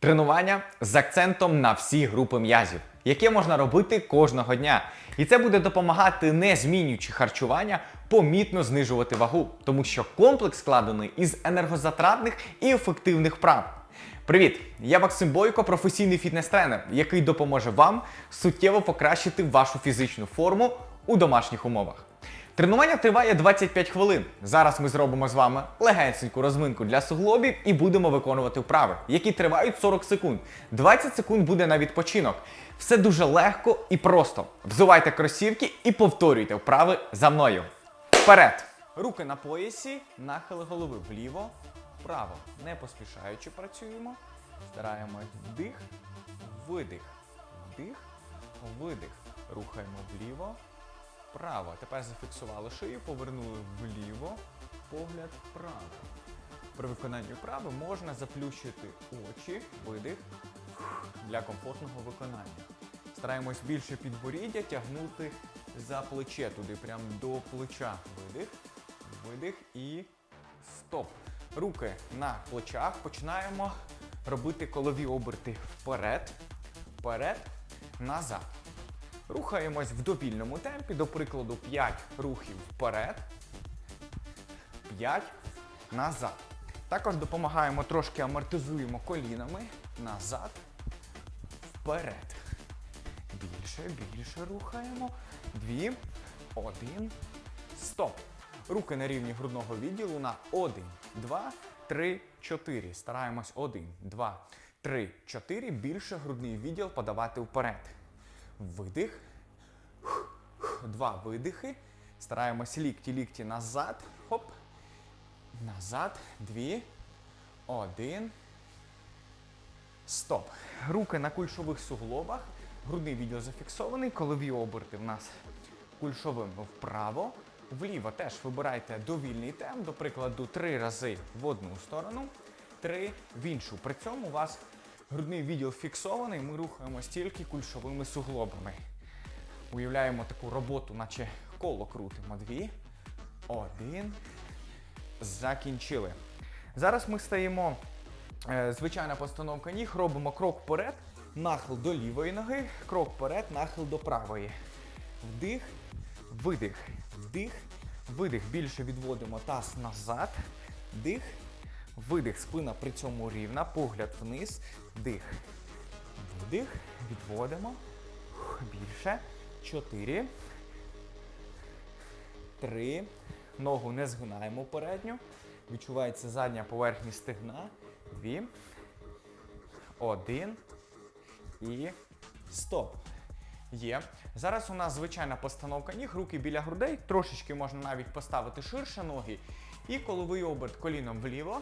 Тренування з акцентом на всі групи м'язів, яке можна робити кожного дня. І це буде допомагати, не змінюючи харчування, помітно знижувати вагу, тому що комплекс складений із енергозатратних і ефективних вправ. Привіт! Я Максим Бойко, професійний фітнес-тренер, який допоможе вам суттєво покращити вашу фізичну форму у домашніх умовах. Тренування триває 25 хвилин. Зараз ми зробимо з вами легеньку розминку для суглобів і будемо виконувати вправи, які тривають 40 секунд. 20 секунд буде на відпочинок. Все дуже легко і просто. Взувайте кросівки і повторюйте вправи за мною. Вперед! Руки на поясі, нахили голови вліво, вправо. Не поспішаючи працюємо. Стараємось вдих, видих, вдих, видих. Рухаємо вліво, вправо. Тепер зафіксували шию, повернули вліво, погляд вправо. При виконанні вправи можна заплющити очі, видих для комфортного виконання. Стараємось більше підборіддя тягнути за плече туди, прямо до плеча. Видих, видих і стоп. Руки на плечах. Починаємо робити колові оберти вперед, вперед, назад. Рухаємось в довільному темпі, до прикладу, 5 рухів вперед, 5 назад. Також допомагаємо трошки амортизуємо колінами назад, вперед. Більше, більше рухаємо. Дві, один, стоп. Руки на рівні грудного відділу на 1, 2, 3, 4. Стараємось 1, 2, 3, 4. Більше грудний відділ подавати вперед. Видих. Два видихи. Стараємось лікті, лікті назад. Хоп. Назад. Дві. Один. Стоп. Руки на кульшових суглобах. Грудний відділ зафіксований. Колові оберти в нас кульшовим вправо. Вліво теж вибирайте довільний темп, до прикладу, три рази в одну сторону, три в іншу. При цьому у вас грудний відділ фіксований, ми рухаємось тільки кульшовими суглобами. Уявляємо таку роботу, наче коло крутимо. Дві, один. Закінчили. Зараз ми стаємо, е, звичайна постановка ніг, робимо крок вперед, нахил до лівої ноги, крок вперед, нахил до правої. Вдих, видих, вдих, видих. Більше відводимо таз назад, дих, видих. Спина при цьому рівна, погляд вниз, дих. Видих, відводимо. Більше. Чотири. Три. Ногу не згинаємо передню. Відчувається задня поверхність стегна. Дві. Один. І стоп. Є. Зараз у нас звичайна постановка ніг, руки біля грудей. Трошечки можна навіть поставити ширше ноги. І коловий оберт коліном вліво,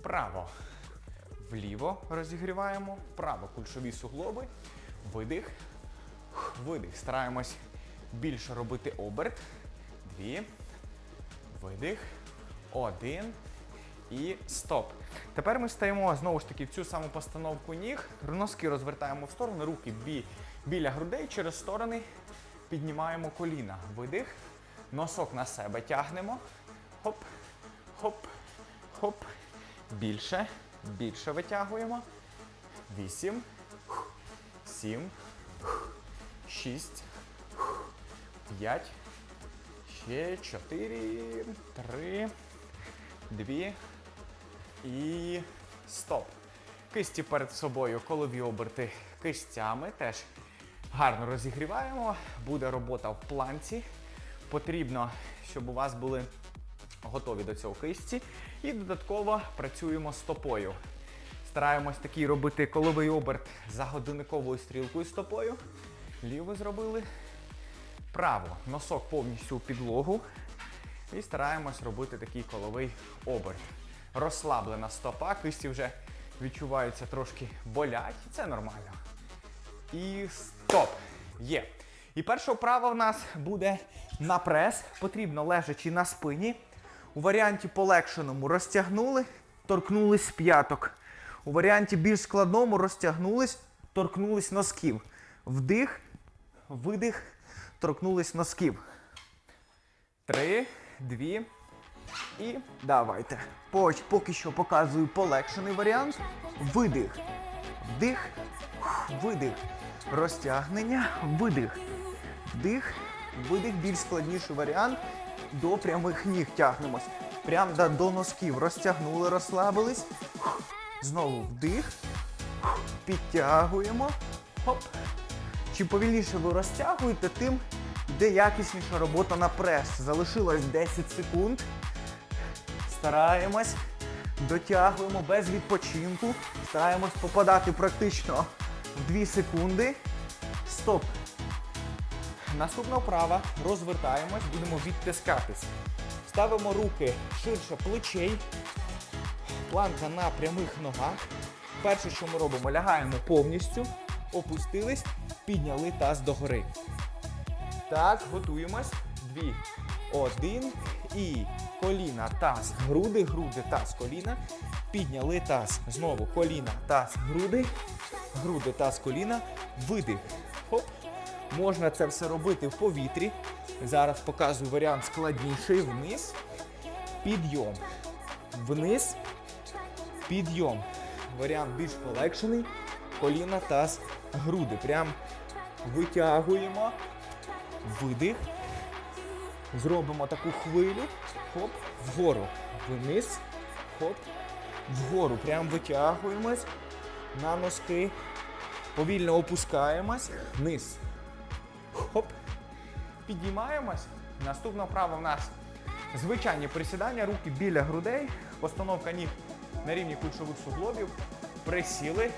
вправо. Вліво розігріваємо, вправо кульшові суглоби. Видих. Видих. Стараємось більше робити оберт. Дві. Видих. Один. І стоп. Тепер ми стаємо знову ж таки в цю саму постановку ніг. Носки розвертаємо в сторони, руки бі, біля грудей через сторони. Піднімаємо коліна. Видих. Носок на себе тягнемо. Хоп, хоп, хоп. Більше. Більше витягуємо. Вісім. Сім. Шість. П'ять. Ще чотири. Три. Дві. І стоп. Кисті перед собою, колові оберти кистями. Теж гарно розігріваємо. Буде робота в планці. Потрібно, щоб у вас були готові до цього кисті. І додатково працюємо стопою. Стараємось такий робити коловий оберт за годинниковою стрілкою стопою. Ліву зробили. Право. Носок повністю у підлогу. І стараємось робити такий коловий оберт. Розслаблена стопа, кисті вже відчуваються трошки болять. Це нормально. І стоп. Є. І перша вправа в нас буде на прес. Потрібно лежачи на спині. У варіанті полегшеному розтягнули, торкнулись п'яток. У варіанті більш складному розтягнулись, торкнулись носків. Вдих, видих, торкнулись носків. Три, дві, І давайте. Поки що показую полегшений варіант. Видих. Вдих. Видих. Розтягнення. Видих. Вдих. Видих. Більш складніший варіант. До прямих ніг тягнемось. Прям до, до носків. Розтягнули, розслабились. Знову вдих. Підтягуємо. Хоп. Чим повільніше ви розтягуєте, тим йде якісніша робота на прес. Залишилось 10 секунд. Стараємось, дотягуємо без відпочинку. Стараємось попадати практично в 2 секунди. Стоп. Наступна вправа. Розвертаємось, будемо відтискатись. Ставимо руки ширше плечей. Планка на прямих ногах. Перше, що ми робимо, лягаємо повністю, опустились, підняли таз догори. Так, готуємось. Дві. Один. І коліна, таз, груди, груди, таз, коліна. Підняли таз. Знову коліна, таз, груди. Груди, таз, коліна. Видих. Можна це все робити в повітрі. Зараз показую варіант складніший. Вниз. Підйом. Вниз. Підйом. Варіант більш полегшений. Коліна, таз, груди. Прям витягуємо. Видих. Зробимо таку хвилю. Хоп, вгору. Вниз. Хоп. Вгору. Прям витягуємось. На носки. Повільно опускаємось. Вниз. Хоп. Підіймаємось. Наступна вправа в нас звичайні присідання, руки біля грудей, постановка ніг на рівні кульшових суглобів. Присіли,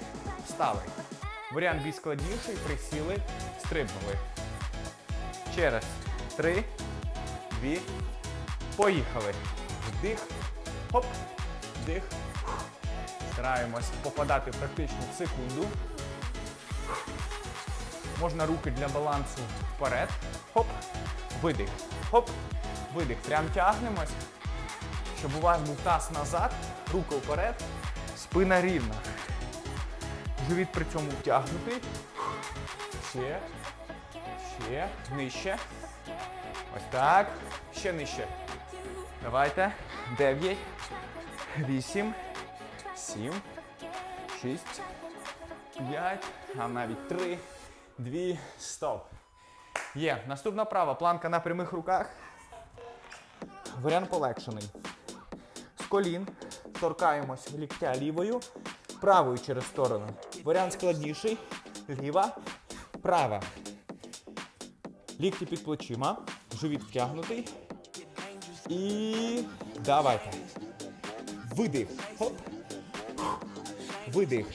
встали. Варіант більш складніший. Присіли, стрибнули. Через три, дві. Поїхали. Вдих. Хоп. Вдих. Стараємось попадати практично в секунду. Можна руки для балансу вперед. Хоп. Видих. Хоп. Видих. Прям тягнемось. Щоб у вас був таз назад, руки вперед, спина рівна. Живіт при цьому втягнутий. Ще. Ще. Нижче. Ось так. Ще нижче. Давайте. Дев'ять. Вісім. Сім. Шість. П'ять. А навіть три. Дві. Стоп. Є. Наступна права. Планка на прямих руках. Варіант полегшений. З колін торкаємось ліктя лівою, правою через сторону. Варіант складніший. Ліва, права. Лікті під плечима. Живіт втягнутий. І давайте. Видих. Хоп. Видих.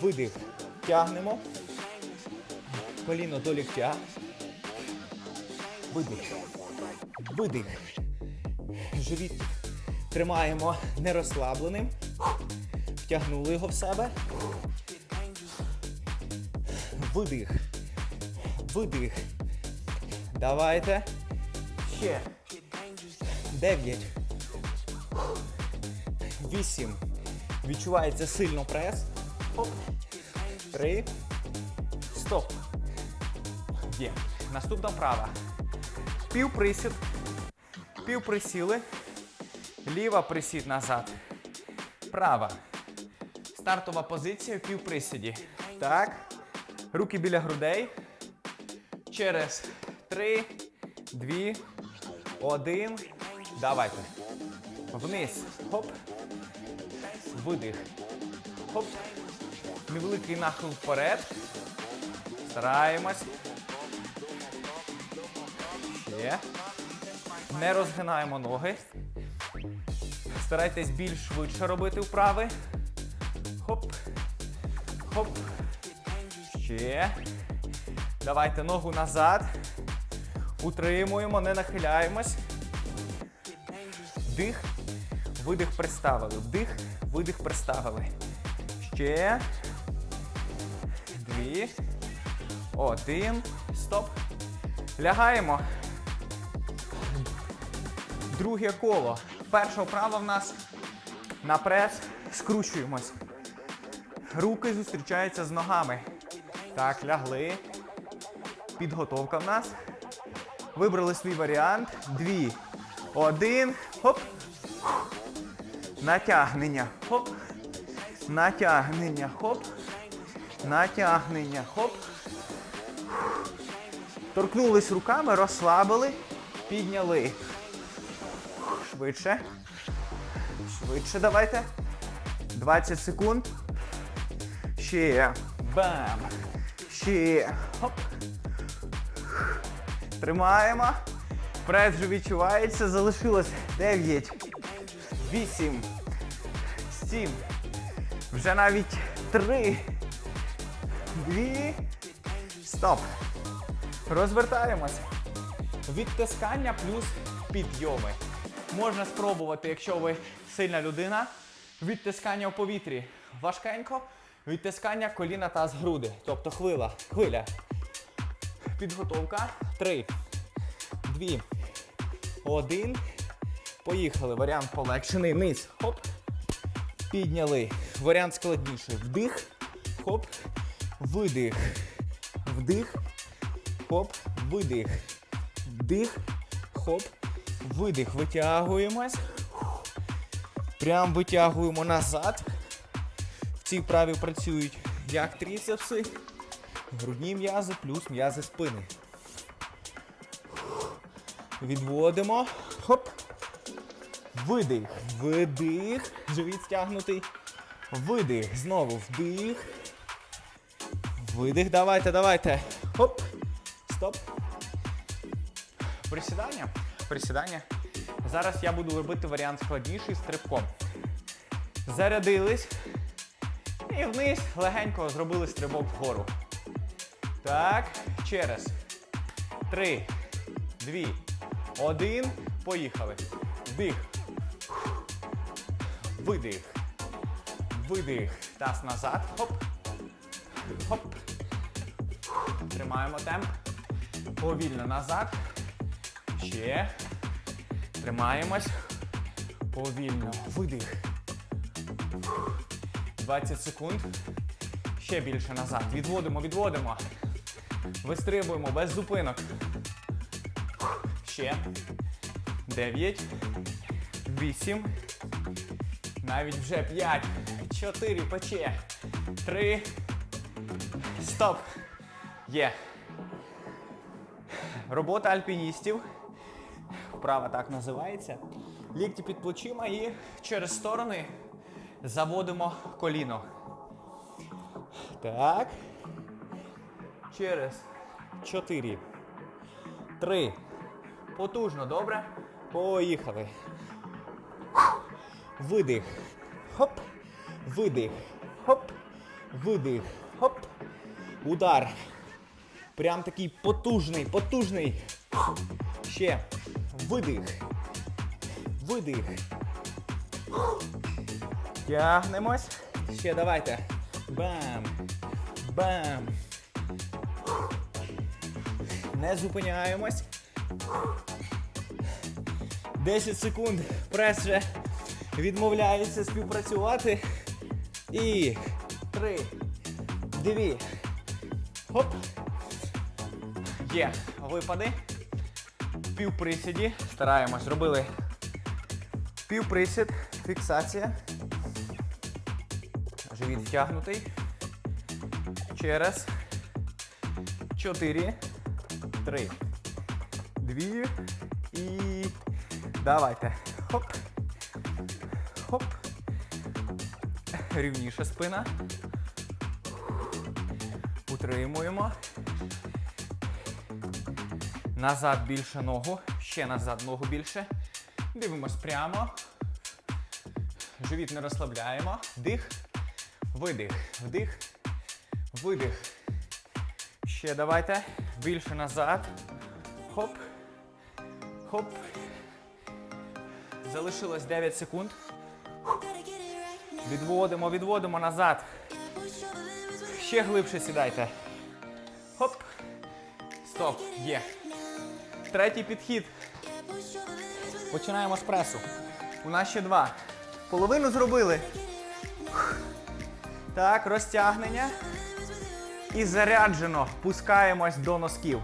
Видих. Тягнемо. Коліно до ліктя. Видих. Видих. Живіт тримаємо не розслабленим. Втягнули його в себе. Видих. Видих. Давайте. Ще. Дев'ять. Вісім. Відчувається сильно прес. Три. Стоп. Є. Наступна вправа. Півприсід. Півприсіли. Ліва присід назад. Права. Стартова позиція в півприсіді. Так. Руки біля грудей. Через три, дві, один. Давайте. Вниз. Хоп. Видих. Хоп. Невеликий нахил вперед. Стараємось. Ще. Не розгинаємо ноги. Старайтесь більш швидше робити вправи. Хоп. Хоп. Ще. Давайте ногу назад. Утримуємо, не нахиляємось. Вдих. Видих приставили. Вдих. Видих приставили. Ще. Дві. Один. Стоп. Лягаємо. Друге коло. Перша вправа в нас на прес. Скручуємось. Руки зустрічаються з ногами. Так, лягли. Підготовка в нас. Вибрали свій варіант. Дві, Один. Хоп. Натягнення. Хоп. Натягнення. Хоп. Натягнення. Хоп. Торкнулись руками, розслабили, підняли. Швидше. Швидше давайте. 20 секунд. Ще. Бам. Ще. Хоп. Тримаємо. Прес вже відчувається. Залишилось 9, 8, 7. Вже навіть 3. 2. Стоп. Розвертаємось. Відтискання плюс підйоми. Можна спробувати, якщо ви сильна людина. Відтискання в повітрі важкенько. Відтискання коліна та з груди. Тобто хвила. Хвиля. Підготовка. Три. Дві. Один. Поїхали. Варіант полегшений. Низ. Хоп. Підняли. Варіант складніший. Вдих. Хоп. Видих. Вдих. Хоп. Видих. Вдих. Хоп. Видих. Витягуємось. Прям витягуємо назад. В цій вправі працюють як тріцепси, грудні м'язи плюс м'язи спини. Відводимо. Хоп. Видих. Видих. Живіт стягнутий. Видих. Знову вдих. Видих. Давайте, давайте. Хоп. Стоп. Присідання. Присідання. Зараз я буду робити варіант складніший стрибком. Зарядились. І вниз легенько зробили стрибок вгору. Так, через. Три, дві, один. Поїхали. Вдих. Видих. Видих. Таз назад. Хоп. Хоп. Тримаємо темп. Повільно назад. Ще. Тримаємось. Повільно. Видих. 20 секунд. Ще більше назад. Відводимо, відводимо. Вистрибуємо без зупинок. Ще. 9. 8. Навіть вже 5. 4. Пече. 3. Стоп. Є. Робота альпіністів. Вправа так називається. Лікті під плечима і через сторони заводимо коліно. Так. Через 4. 3. Потужно, добре? Поїхали. Видих. Хоп. Видих. Хоп. Видих. Хоп. Удар. Прям такий потужний, потужний. Ще. Видих. Видих. Тягнемось. Ще давайте. Бам. Бам. Не зупиняємось. 10 секунд. Прес вже відмовляється співпрацювати. І три, дві. Хоп. Є. Випади. Півприсіді. Стараємось. Зробили півприсід. Фіксація. Живіт втягнутий. Через. Чотири. Три. Дві. І. Давайте. Хоп. Хоп. Рівніша спина. Утримуємо. Назад більше ногу. Ще назад ногу більше. Дивимось прямо. Живіт не розслабляємо. Вдих. Видих. Вдих. Видих. Ще давайте. Більше назад. Хоп. Хоп. Залишилось 9 секунд. Відводимо, відводимо назад. Ще глибше сідайте. Хоп. Стоп. Є. Третій підхід. Починаємо з пресу. У нас ще два. Половину зробили. Так, розтягнення. І заряджено. Пускаємось до носків.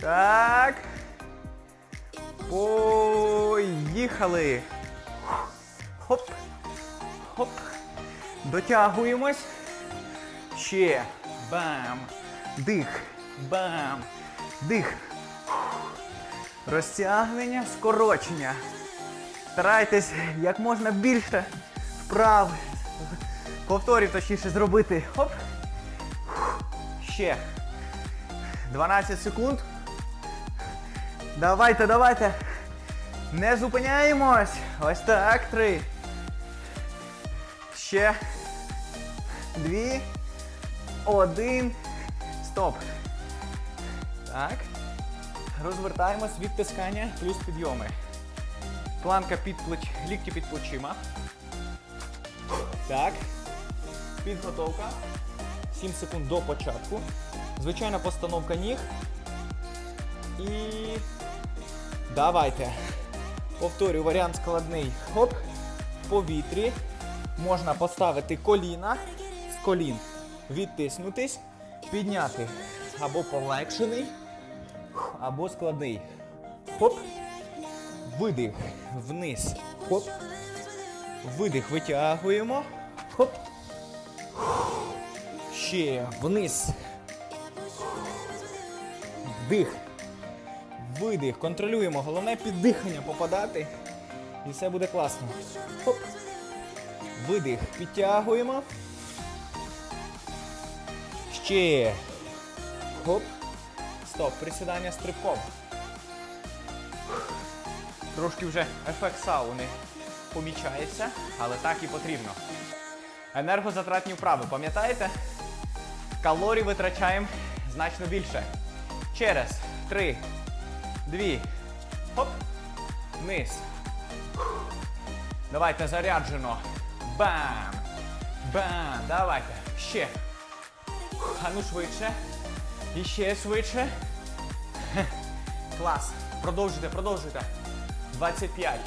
Так. Поїхали. Хоп. Хоп. Дотягуємось. Ще. Бам. Дих. Бам. Дих. Розтягнення, скорочення. Старайтесь як можна більше вправ. Повторів точніше зробити. Хоп. Ще. 12 секунд. Давайте, давайте. Не зупиняємось. Ось так. Три. Ще. Дві. Один. Стоп. Так. Розвертаємось відтискання плюс підйоми. Планка під плеч... лікті під плечима. Так. Підготовка. 7 секунд до початку. Звичайна постановка ніг. І. Давайте. Повторю, варіант складний. Хоп. В повітрі. Можна поставити коліна з колін. Відтиснутись, підняти. Або полегшений, або складний. Хоп. Видих вниз. Хоп. Видих витягуємо. Хоп. Ще вниз. Вдих. Видих. Контролюємо. Головне під дихання попадати. І все буде класно. Хоп. Видих. Підтягуємо. Ще. Хоп. Стоп. Присідання стрибком. Трошки вже ефект сауни помічається, але так і потрібно. Енергозатратні вправи, пам'ятаєте? Калорій витрачаємо значно більше. Через три, дві, хоп, вниз. Давайте заряджено. Бам! Бам! Давайте. Ще. А ну швидше. І ще швидше. Клас. Продовжуйте, продовжуйте. 25.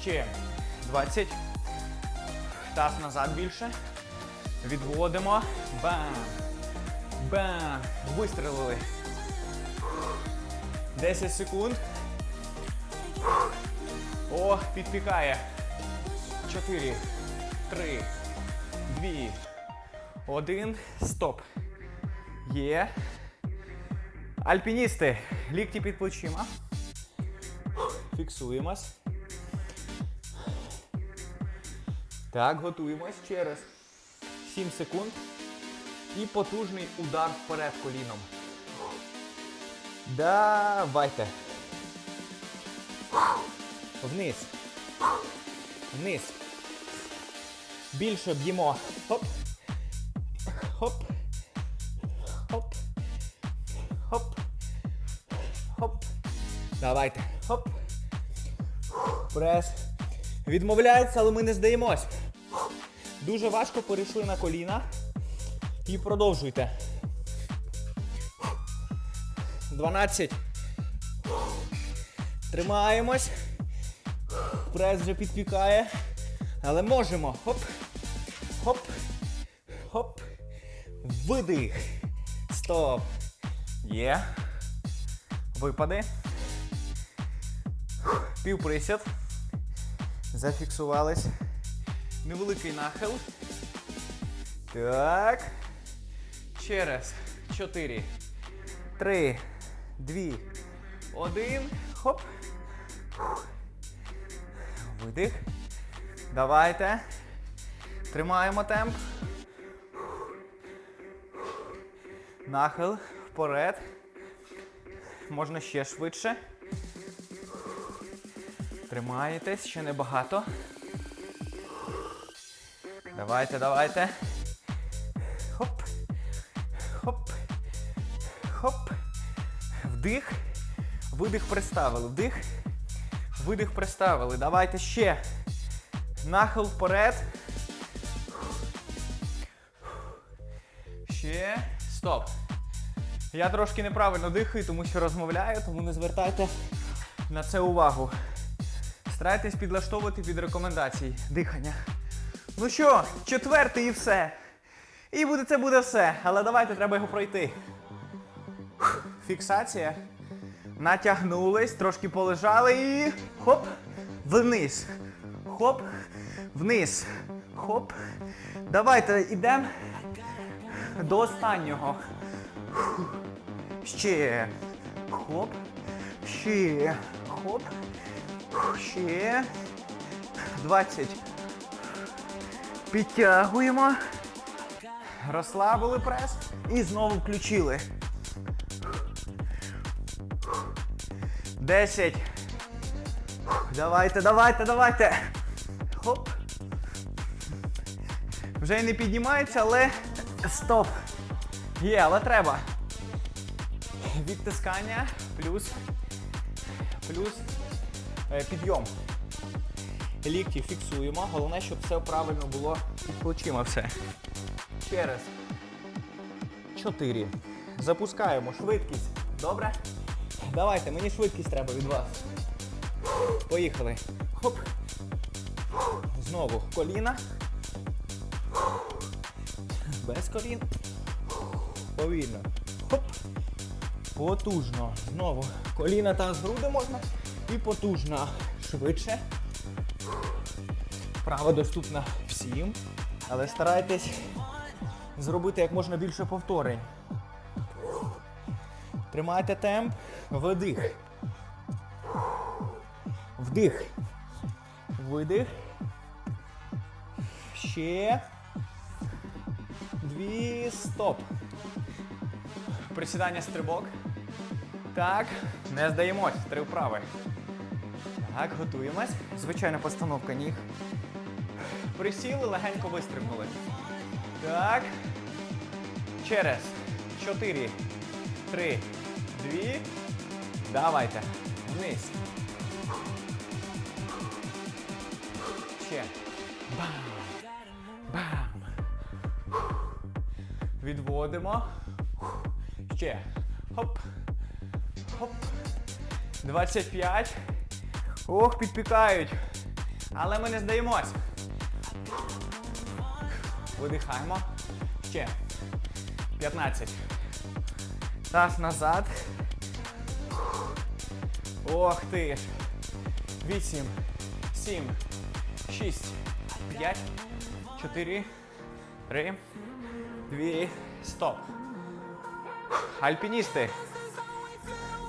Ще 20. Таз назад більше. Відводимо. Бам. Бам. Вистрелили. 10 секунд. О, підпікає. 4, 3, 2, 1. Стоп. Є. Альпіністи. Лікті під плечима. Фіксуємось. Так, готуємось через 7 секунд. І потужний удар вперед коліном. Давайте. Вниз. Вниз. Більше б'ємо. Хоп. Хоп. Давайте. Хоп. Прес. Відмовляється, але ми не здаємось. Дуже важко перейшли на коліна. І продовжуйте. 12. Тримаємось. Прес вже підпікає. Але можемо. Хоп. Хоп. Хоп. Видих. Стоп. Є. Випади. Півприсід. Зафіксувались. Невеликий нахил. Так. Через. Чотири. Три. Дві. Один. Хоп. Видих. Давайте. Тримаємо темп. Нахил. Вперед. Можна ще швидше. Тримаєтесь, ще небагато. Давайте, давайте. Хоп. Хоп. Хоп. Вдих. Видих приставили. Вдих. Видих приставили. Давайте ще. Нахил вперед. Ще. Стоп. Я трошки неправильно дихаю, тому що розмовляю, тому не звертайте на це увагу. Старайтесь підлаштовувати під рекомендації дихання. Ну що, четвертий і все. І буде це буде все. Але давайте треба його пройти. Фіксація. Натягнулись, трошки полежали і хоп, вниз. Хоп, вниз. Хоп. Давайте йдемо до останнього. Ще. Хоп. Ще. Хоп. Ще. 20. Підтягуємо. Розслабили прес і знову включили. 10. Давайте, давайте, давайте. Хоп. Вже й не піднімається, але стоп. Є, але треба. Відтискання плюс. Плюс підйом. Лікті фіксуємо. Головне, щоб все правильно було під плечима все. Раз. Чотири. Запускаємо швидкість. Добре? Давайте, мені швидкість треба від вас. Поїхали. Хоп. Знову коліна. Без колін. Повільно. Хоп. Потужно. Знову. Коліна та з груди можна. І потужно. Швидше. Вправа доступна всім. Але старайтесь зробити як можна більше повторень. Тримайте темп. Вдих. Вдих. Видих. Ще. Дві. Стоп. Присідання стрибок. Так. Не здаємось. Три вправи. Так, готуємось. Звичайна постановка ніг. Присіли, легенько вистрибнули. Так. Через. Чотири. Три. Дві. Давайте. Вниз. Ще. Бам. Бам. Відводимо. Ще. Хоп. Хоп. 25. Ох, підпікають. Але ми не здаємось. Видихаємо. Ще. 15. Таз назад. Ох ти ж. 8, 7, 6, 5, 4, 3, 2, стоп. Альпіністи.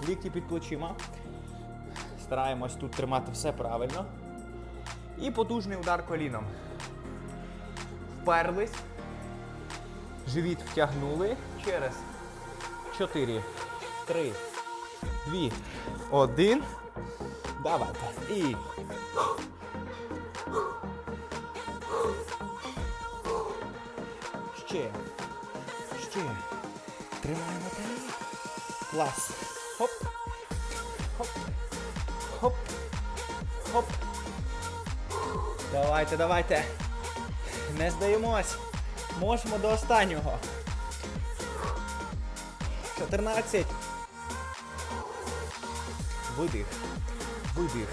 Лікті під плечима. Стараємось тут тримати все правильно. І потужний удар коліном. Вперлись. Живіт втягнули. Через 4, 3, 2, 1. Давайте. І. Ще. Ще. Тримаємо темп. Клас. Давайте, давайте. Не здаємось. Можемо до останнього. 14. Видих. Видих.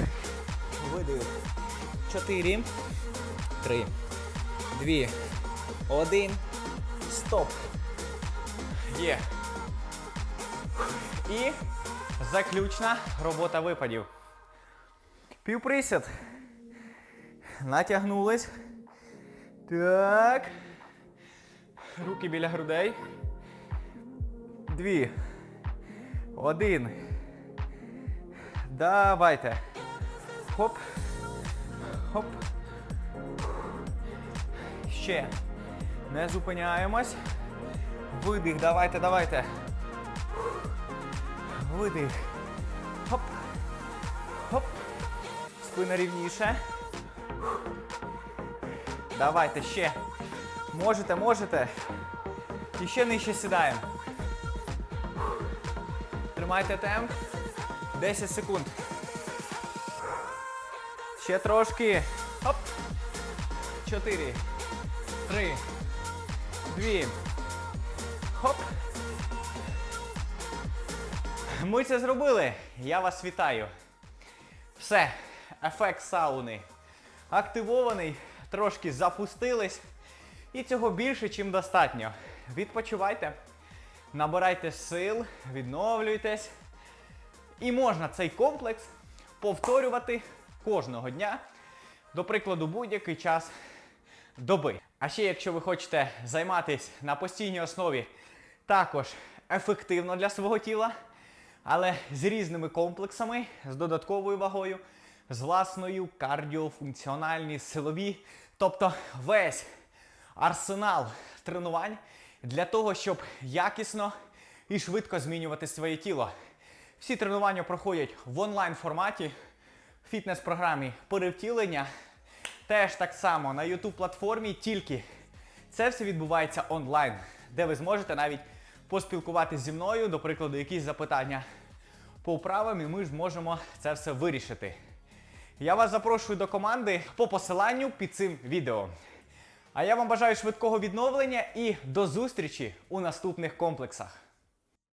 Видих. 4. 3. 2. 1. Стоп. Є. І заключна робота випадів. Півприсід. Натягнулись. Так. Руки біля грудей. Дві. Один. Давайте. Хоп. Хоп. Ще. Не зупиняємось. Видих. Давайте, давайте. Видих. Хоп. Хоп. Спина рівніше. Давайте ще. Можете, можете. І ще нижче сідаємо. Тримайте темп. 10 секунд. Ще трошки. Хоп. 4. 3. 2. Хоп. Ми це зробили. Я вас вітаю. Все. Ефект сауни активований, трошки запустились. І цього більше, чим достатньо. Відпочивайте, набирайте сил, відновлюйтесь. І можна цей комплекс повторювати кожного дня, до прикладу, будь-який час доби. А ще, якщо ви хочете займатися на постійній основі також ефективно для свого тіла, але з різними комплексами, з додатковою вагою, з власною кардіофункціональні, силові, тобто весь арсенал тренувань для того, щоб якісно і швидко змінювати своє тіло. Всі тренування проходять в онлайн форматі, в фітнес-програмі перевтілення. Теж так само на YouTube платформі, тільки це все відбувається онлайн, де ви зможете навіть поспілкуватися зі мною, до прикладу, якісь запитання по вправам, і ми зможемо це все вирішити. Я вас запрошую до команди по посиланню під цим відео. А я вам бажаю швидкого відновлення і до зустрічі у наступних комплексах.